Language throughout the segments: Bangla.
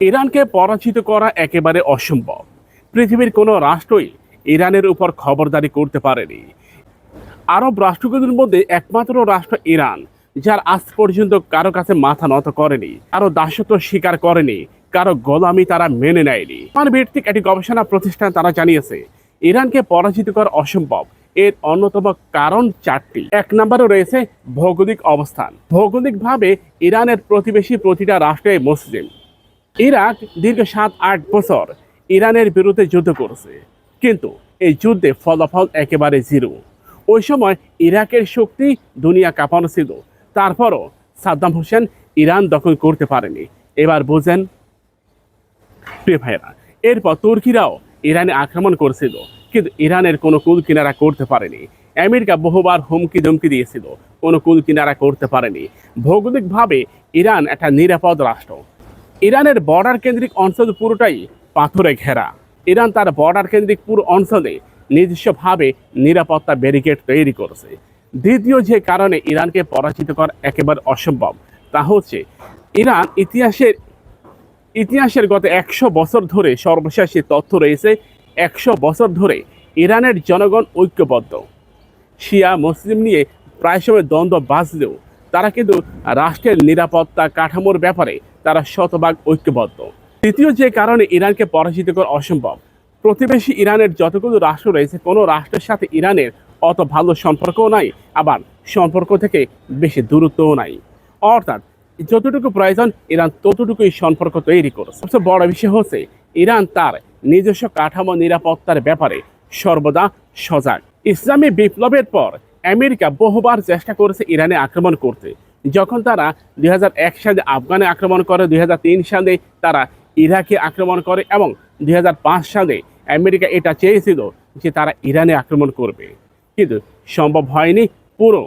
ইরানকে পরাজিত করা একেবারে অসম্ভব। পৃথিবীর কোনো রাষ্ট্রই ইরানের উপর খবরদারি করতে পারেনি। আরব রাষ্ট্রগুলোর মধ্যে একমাত্র রাষ্ট্র ইরান, যার আজ পর্যন্ত কারও কাছে মাথা নত করেনি, কারও দাসত্ব স্বীকার করেনি, কারও গোলামি তারা মেনে নেয়নি। আমার ভিত্তিক একটি গবেষণা প্রতিষ্ঠান তারা জানিয়েছে, ইরানকে পরাজিত করা অসম্ভব। এর অন্যতম কারণ চারটি। এক নম্বরে রয়েছে ভৌগোলিক অবস্থান। ভৌগোলিকভাবে ইরানের প্রতিবেশী প্রতিটা রাষ্ট্রে মুসলিম। ইরাক দীর্ঘ সাত, আট বছর ইরানের বিরুদ্ধে যুদ্ধ করেছে। কিন্তু এই যুদ্ধে ফলাফল একেবারে জিরো। ওই সময় ইরাকের শক্তি দুনিয়া কাঁপানো ছিল। তারপরও সাদ্দাম হোসেন ইরান দখল করতে পারেনি। এবার বুঝেন এরপর তুর্কিরাও ইরানে আক্রমণ করেছিল, কিন্তু ইরানের কোনো কুল কিনারা করতে পারেনি। আমেরিকা বহুবার হুমকি ধমকি দিয়েছিল, কোনো কুল কিনারা করতে পারেনি। ভৌগোলিকভাবে ইরান একটা নিরাপদ রাষ্ট্র। ইরানের বর্ডার কেন্দ্রিক অঞ্চল পুরোটাই পাথরে ঘেরা। ইরান তার বর্ডার কেন্দ্রিক পুরো অঞ্চলে নিজস্বভাবে নিরাপত্তা ব্যারিকেড তৈরি করেছে। দ্বিতীয় যে কারণে ইরানকে পরাজিত করা একেবারে অসম্ভব, তা হচ্ছে ইরান ইতিহাসের ইতিহাসের গত একশো বছর ধরে সর্বশেষ তথ্য রয়েছে, একশো বছর ধরে ইরানের জনগণ ঐক্যবদ্ধ। শিয়া, মুসলিম নিয়ে প্রায় সময় দ্বন্দ্ব বাঁচলেও তারা কিন্তু রাষ্ট্রের নিরাপত্তা কাঠামোর ব্যাপারে তারা শতভাগ ঐক্যবদ্ধ। তৃতীয় যে কারণে ইরানকে পরাজিত করা অসম্ভব, প্রতিবেশী ইরানের যতগুলো রাষ্ট্র রয়েছে, কোনো রাষ্ট্রের সাথে ইরানের অত ভালো সম্পর্কও নাই, আবার সম্পর্ক থেকে বেশি দূরত্বও নাই। অর্থাৎ যতটুকু প্রয়োজন, ইরান ততটুকুই সম্পর্ক তৈরি করেছে। সবচেয়ে বড় বিষয় হচ্ছে, ইরান তার নিজস্ব কাঠামো নিরাপত্তার ব্যাপারে সর্বদা সজাগ। ইসলামী বিপ্লবের পর আমেরিকা বহুবার চেষ্টা করেছে ইরানে আক্রমণ করতে। যখন তারা দুই হাজার এক সালে আফগানে আক্রমণ করে, দুই হাজার তিন সালে তারা ইরাকে আক্রমণ করে এবং দু হাজার পাঁচ সালে আমেরিকা এটা চেয়েছিল যে তারা ইরানে আক্রমণ করবে। কিন্তু সম্ভব হয়নি, পুরো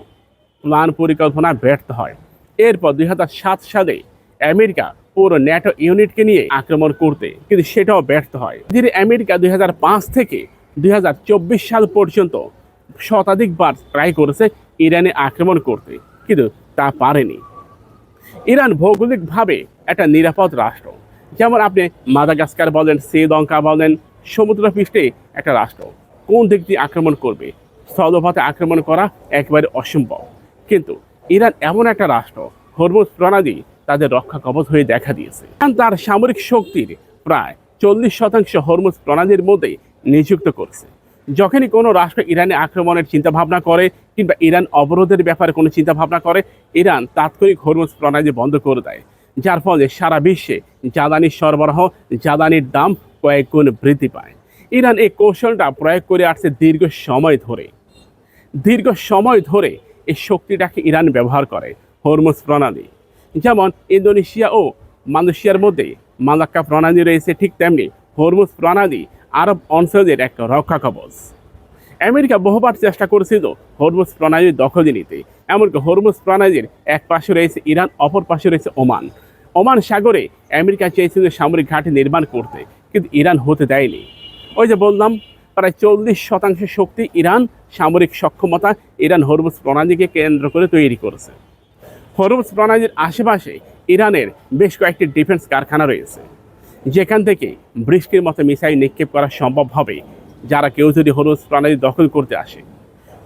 প্ল্যান পরিকল্পনা ব্যর্থ হয়। এরপর দুই হাজার সাত সালে আমেরিকা পুরো ন্যাটো ইউনিটকে নিয়ে আক্রমণ করতে, কিন্তু সেটাও ব্যর্থ হয়। ধীরে আমেরিকা দুই হাজার পাঁচ থেকে দুই হাজার চব্বিশ সাল পর্যন্ত শতাধিকবার ট্রাই করেছে ইরানে আক্রমণ করতে, কিন্তু তা পারেনি। ইরান ভৌগোলিকভাবে একটা নিরাপদ রাষ্ট্র। যেমন আপনি মাদাগাস্কার বলেন, শ্রীলঙ্কা বলেন, সমুদ্রপৃষ্ঠে একটা রাষ্ট্র। কোন দিক দিয়ে আক্রমণ করবে? স্থলপথে আক্রমণ করা একেবারে অসম্ভব। কিন্তু ইরান এমন একটা রাষ্ট্র, হরমুজ প্রণালী তাদের রক্ষা কবচ হয়ে দেখা দিয়েছে। ইরান তার সামরিক শক্তির প্রায় চল্লিশ শতাংশ হরমুজ প্রণালীর মধ্যে নিযুক্ত করেছে। যখনই কোনো রাষ্ট্র ইরানে আক্রমণের চিন্তাভাবনা করে কিংবা ইরান অবরোধের ব্যাপারে কোনো চিন্তাভাবনা করে, ইরান তাৎক্ষণিক হরমুজ প্রণালী বন্ধ করে দেয়। যার ফলে সারা বিশ্বে জ্বালানির সরবরাহ, জ্বালানির দাম কয়েক গুণ বৃদ্ধি পায়। ইরান এই কৌশলটা প্রয়োগ করে আসছে দীর্ঘ সময় ধরে। দীর্ঘ সময় ধরে এই শক্তিটাকে ইরান ব্যবহার করে, হরমুজ প্রণালী। যেমন ইন্দোনেশিয়া ও মালয়েশিয়ার মধ্যে মালাক্কা প্রণালী রয়েছে, ঠিক তেমনি হরমুজ প্রণালী আরব অঞ্চলের এক রক্ষা কবচ। আমেরিকা বহুবার চেষ্টা করেছিল হরমুজ প্রণালীর দখলে নিতে। এমনকি হরমুজ প্রণালীর এক পাশে রয়েছে ইরান, অপর পাশে রয়েছে ওমান। ওমান সাগরে আমেরিকা চেয়েছিল সামরিক ঘাঁটি নির্মাণ করতে, কিন্তু ইরান হতে দেয়নি। ওই যে বললাম, প্রায় চল্লিশ শতাংশ শক্তি ইরান, সামরিক সক্ষমতা ইরান হরমুজ প্রণালীকে কেন্দ্র করে তৈরি করেছে। হরমুজ প্রণালীর আশেপাশে ইরানের বেশ কয়েকটি ডিফেন্স কারখানা রয়েছে। যেখান থেকে বৃষ্টির মতো মিসাইল নিক্ষেপ করা সম্ভব হবে, যারা কেউ যদি হরমুজ প্রণালী দখল করতে আসে।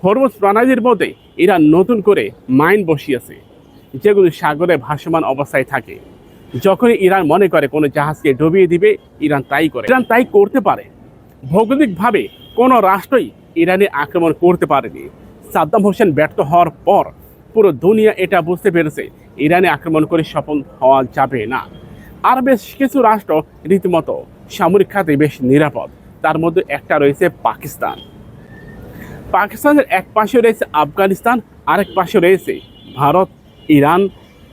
হরমুজ প্রণালীর মধ্যে ইরান নতুন করে মাইন বসিয়েছে, যেগুলি সাগরে ভাসমান অবস্থায় থাকে। যখনই ইরান মনে করে কোনো জাহাজকে ডুবিয়ে দিবে, ইরান তাই করে। ইরান তাই করতে পারে। ভৌগোলিকভাবে কোনো রাষ্ট্রই ইরানে আক্রমণ করতে পারেনি। সাদ্দাম হোসেন ব্যর্থ হওয়ার পর পুরো দুনিয়া এটা বুঝতে পেরেছে, ইরানে আক্রমণ করে সফল হওয়া যাবে না। আর বেশ কিছু রাষ্ট্র রীতিমতো সামরিক খাতে বেশ নিরাপদ। তার মধ্যে একটা রয়েছে পাকিস্তান। পাকিস্তানের এক পাশে রয়েছে আফগানিস্তান, আরেক পাশে রয়েছে ভারত, ইরান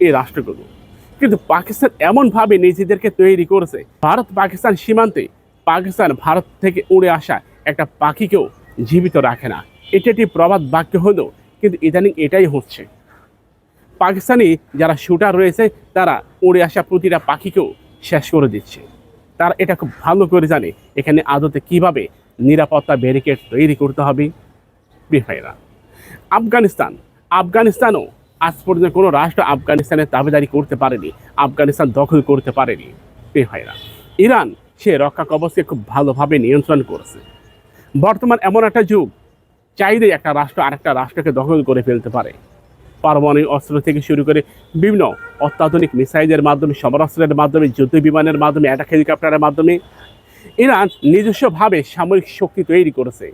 এই রাষ্ট্রগুলো। কিন্তু পাকিস্তান এমনভাবে নিজেদেরকে তৈরি করেছে ভারত পাকিস্তান সীমান্তে পাকিস্তান ভারত থেকে উড়ে আসা একটা পাখিকেও জীবিত রাখে না। এটি একটি প্রবাদ বাক্য হলেও কিন্তু ইদানিং এটাই হচ্ছে। পাকিস্তানি যারা শুটার রয়েছে, তারা উড়ে আসা প্রতিটা পাখিকেও শেষ করে দিচ্ছে। তারা এটা খুব ভালো করে জানে এখানে আদতে কীভাবে নিরাপত্তা ব্যারিকেড তৈরি করতে হবে। বিহাইরা আফগানিস্তান, আফগানিস্তানও আজ পর্যন্ত কোনো রাষ্ট্র আফগানিস্তানের দাবিদারি করতে পারেনি, আফগানিস্তান দখল করতে পারেনি। ভাইরা ইরান সে রক্ষা কবচকে খুব ভালোভাবে নিয়ন্ত্রণ করছে। বর্তমান এমন একটা যুগ চাইলে একটা রাষ্ট্র আরেকটা রাষ্ট্রকে দখল করে ফেলতে পারে। পারমাণবিক অস্ত্র থেকে শুরু করে বিভিন্ন অত্যাধুনিক মিসাইলের মাধ্যমে, সমরাস্ত্রের মাধ্যমে, যুদ্ধ বিমানের মাধ্যমে অ্যাটাক হেলিকপ্টারের মাধ্যমে ইরান নিজস্বভাবে সামরিক শক্তি তৈরি করেছে।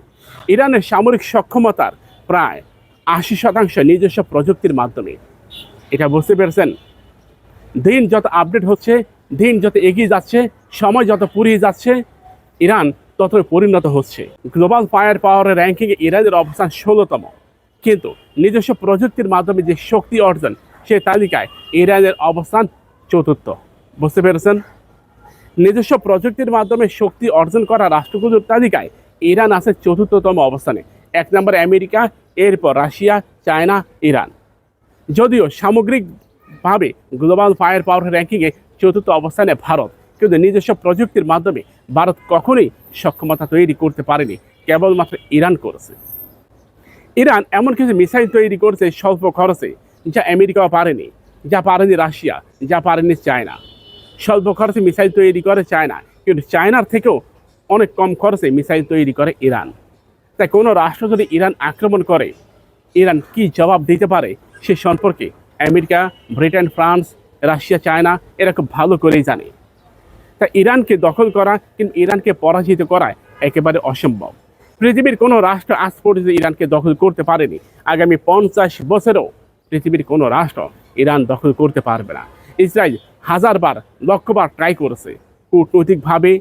ইরানের সামরিক সক্ষমতার প্রায় আশি শতাংশ নিজস্ব প্রযুক্তির মাধ্যমে। এটা বুঝতে পেরেছেন? দিন যত আপডেট হচ্ছে, দিন যত এগিয়ে যাচ্ছে, সময় যত পুরিয়ে যাচ্ছে, ইরান তত পরিণত হচ্ছে। গ্লোবাল ফায়ার পাওয়ারের র্যাঙ্কিংয়ে ইরানের অবস্থান ষোলোতম। কিন্তু নিজস্ব প্রযুক্তির মাধ্যমে যে শক্তি অর্জন, সে তালিকায় ইরানের অবস্থান চতুর্থ। বুঝতে পেরেছেন? নিজস্ব প্রযুক্তির মাধ্যমে শক্তি অর্জন করা রাষ্ট্রগুলোর তালিকায় ইরান আছে চতুর্থতম অবস্থানে। এক নম্বর আমেরিকা, এরপর রাশিয়া, চায়না, ইরান। যদিও সামগ্রিকভাবে গ্লোবাল ফায়ার পাওয়ার র্যাঙ্কিংয়ে চতুর্থ অবস্থানে ভারত, কিন্তু নিজস্ব প্রযুক্তির মাধ্যমে ভারত কখনোই সক্ষমতা তৈরি করতে পারেনি, কেবলমাত্র ইরান করেছে। ইরান এমন কিছু মিসাইল তৈরি করছে, স্বল্প খরচে, যা আমেরিকাও পারেনি, যা পারেনি রাশিয়া, যা পারেনি চায়না। স্বল্প খরচে মিসাইল তৈরি করে চায়না, কিন্তু চায়নার থেকেও অনেক কম খরচে মিসাইল তৈরি করে ইরান। তাই কোনো রাষ্ট্র যদি ইরান আক্রমণ করে, ইরান কি জবাব দিতে পারে সে সম্পর্কে America, Britain, France, Russia, China এরা খুব ভালো করেই জানে। তা ইরানকে দখল করা, কিন্তু ইরানকে পরাজিত করা একেবারে অসম্ভব। পৃথিবীর কোনো রাষ্ট্র আজ পর্যন্ত ইরানকে দখল করতে পারেনি। আগামী পঞ্চাশ বছরেও পৃথিবীর কোনো রাষ্ট্র ইরান দখল করতে পারবে না। ইসরায়েল হাজারবার, লক্ষবার ট্রাই করেছে। কূটনৈতিকভাবে,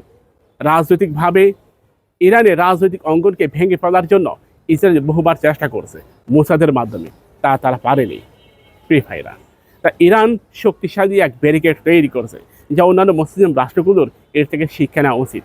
রাজনৈতিকভাবে, ইরানের রাজনৈতিক অঙ্গনকে ভেঙে ফেলার জন্য ইসরায়েল বহুবার চেষ্টা করছে মোসাদের মাধ্যমে। তা তারা পারেনি। প্রিয় ভাইরা, তা ইরান শক্তিশালী এক ব্যারিকেড তৈরি করেছে, যা অন্যান্য মুসলিম রাষ্ট্রগুলোর এর থেকে শিক্ষা নেওয়া উচিত।